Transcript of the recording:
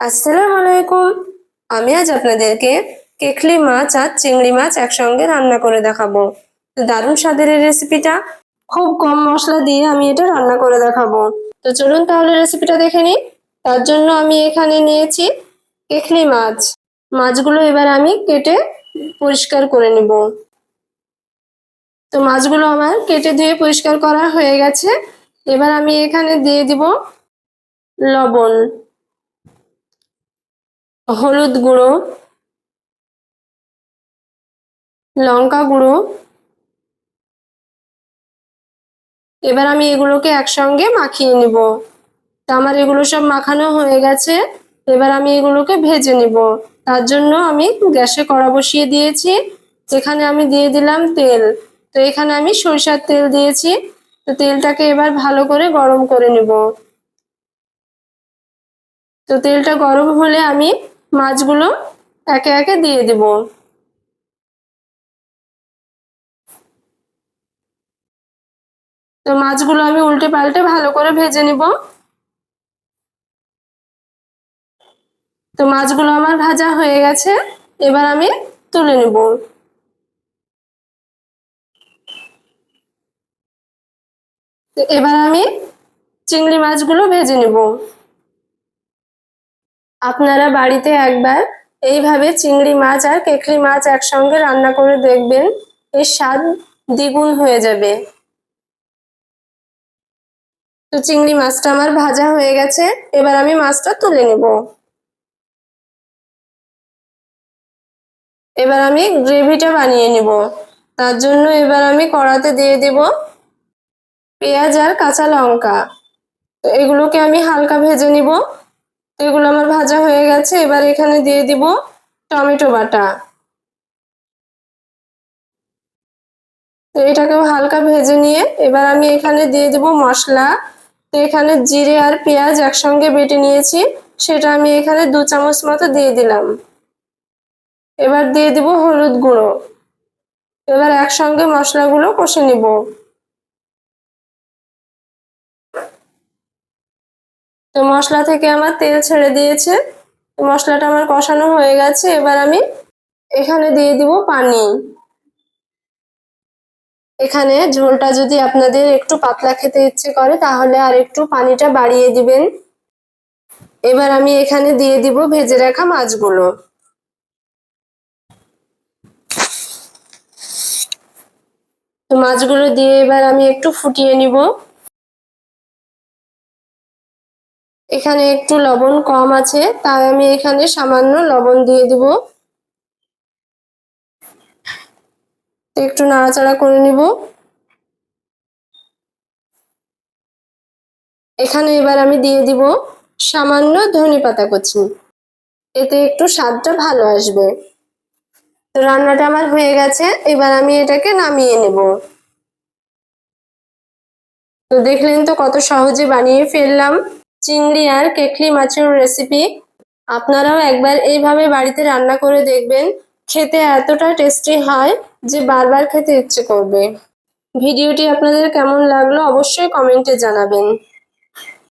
আসসালামু আলাইকুম আমি আজ আপনাদেরকে কেকলি মাছ আর চিংড়ি মাছ একসঙ্গে রান্না করে দেখাবো। তো দারুণ স্বাদের এই রেসিপিটা খুব কম মশলা দিয়ে আমি এটা রান্না করে দেখাবো। তো চলুন তাহলে রেসিপিটা দেখে নিই। তার জন্য আমি এখানে নিয়েছি কেকলি মাছ। মাছগুলো এবার আমি কেটে পরিষ্কার করে নেব। তো মাছগুলো আমার কেটে ধুয়ে পরিষ্কার করা হয়ে গেছে। এবার আমি এখানে দিয়ে দিব লবণ। হলুদ গুঁড়ো, লঙ্কা গুঁড়ো। এবার আমি এগুলোকে একসঙ্গে মাখিয়ে নিব। তো আমার এগুলো সব মাখানো হয়ে গেছে। এবার আমি এগুলোকে ভেজে নিব। তার জন্য আমি গ্যাসে কড়া বসিয়ে দিয়েছি। এখানে আমি দিয়ে দিলাম তেল। তো এখানে আমি সরিষার তেল দিয়েছি। তো তেলটাকে এবার ভালো করে গরম করে নিব। তো তেলটা গরম হলে আমি মাছগুলো একে একে দিয়ে দিব। তো মাছগুলো আমি উল্টে পাল্টে ভালো করে ভেজে নিব। তো মাছগুলো আমার ভাজা হয়ে গেছে, এবার আমি তুলে নিব। এবার আমি চিংড়ি মাছগুলো ভেজে নিব। আপনারা বাড়িতে একবার এইভাবে চিংড়ি মাছ আর কেকলি মাছ একসঙ্গে রান্না করে দেখবেন, এর স্বাদ দ্বিগুণ হয়ে যাবে। তো চিংড়ি মাছটা আমার ভাজা হয়ে গেছে, এবার আমি মাছটা তুলে নেব। এবার আমি গ্রেভিটা বানিয়ে নিব। তার জন্য এবার আমি কড়াতে দিয়ে দিব পেঁয়াজ আর কাঁচা লঙ্কা। তো এগুলোকে আমি হালকা ভেজে নিব। এগুলো আমার ভাজা হয়ে গেছে। এবার এখানে দিয়ে দিব টমেটো বাটা। তো এটাকেও হালকা ভেজে নিয়ে এবার আমি এখানে দিয়ে দিব মশলা। তো এখানে জিরে আর পেঁয়াজ একসঙ্গে বেটে নিয়েছি, সেটা আমি এখানে দু চামচ মতো দিয়ে দিলাম। এবার দিয়ে দিব হলুদ গুঁড়ো। এবার একসঙ্গে মশলাগুলো কষে নিব। তো মশলা থেকে আমার তেল ছেড়ে দিয়েছে। মশলাটা আমার কষানো হয়ে গেছে। এবার আমি এখানে দিয়ে দিব পানি। এখানে ঝোলটা যদি আপনাদের একটু পাতলা খেতে ইচ্ছে করে, তাহলে আর একটু পানিটা বাড়িয়ে দিবেন। এবার আমি এখানে দিয়ে দিব ভেজে রাখা মাছগুলো। তো মাছগুলো দিয়ে এবার আমি একটু ফুটিয়ে নিব। এখানে একটু লবণ কম আছে, তাই আমি এখানে সামান্য লবণ দিয়ে দিব। একটু নাড়াচাড়া করে নিব। এখানে এবার আমি দিয়ে দিব সামান্য ধনে পাতা কুচি। এতে একটু স্বাদটা ভালো আসবে। তো রান্নাটা আমার হয়ে গেছে, এবার আমি এটাকে নামিয়ে নেব। তো দেখলেন তো কত সহজে বানিয়ে ফেললাম। চিংড়ি আর কেকলি মাছের রেসিপি আপনারাও একবার এইভাবে বাড়িতে রান্না করে দেখবেন। খেতে এতটা টেস্টি হয় যে বারবার খেতে ইচ্ছে করবে। ভিডিওটি আপনাদের কেমন লাগল অবশ্যই কমেন্টে জানাবেন।